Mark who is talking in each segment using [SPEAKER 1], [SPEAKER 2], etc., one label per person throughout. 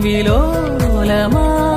[SPEAKER 1] విలోలమా?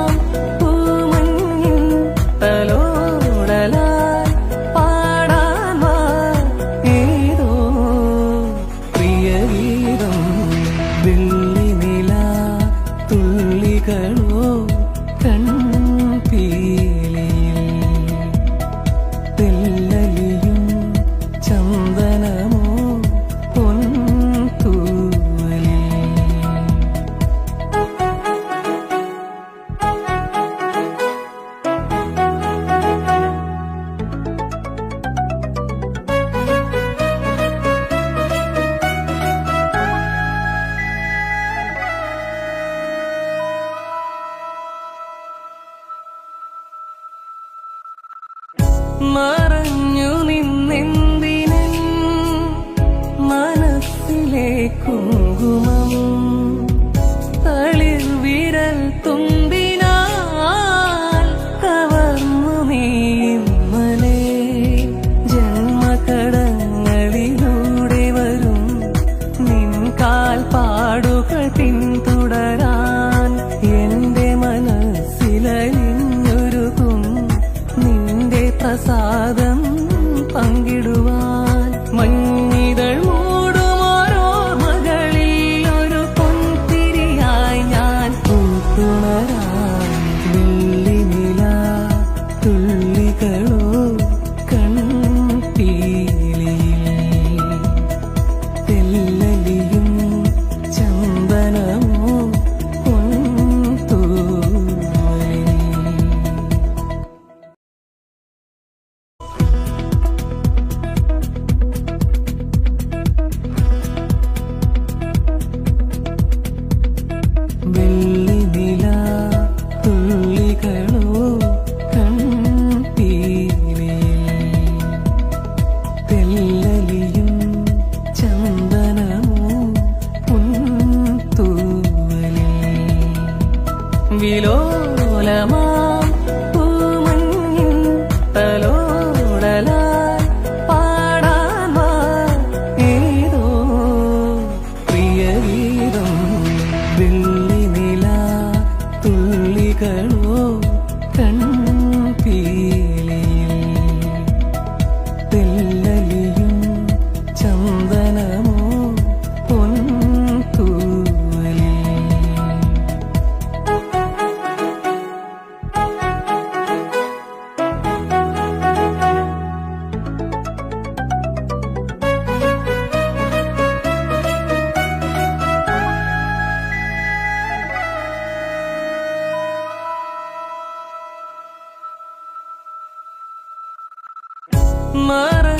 [SPEAKER 1] മറഞ്ഞു നിന്നെന്തിനും മനസ്സിലേക്കും ലോലമാം പൂമഞ്ഞിൻ തലോടലാൽ പാടാൻ ഏതോ Mara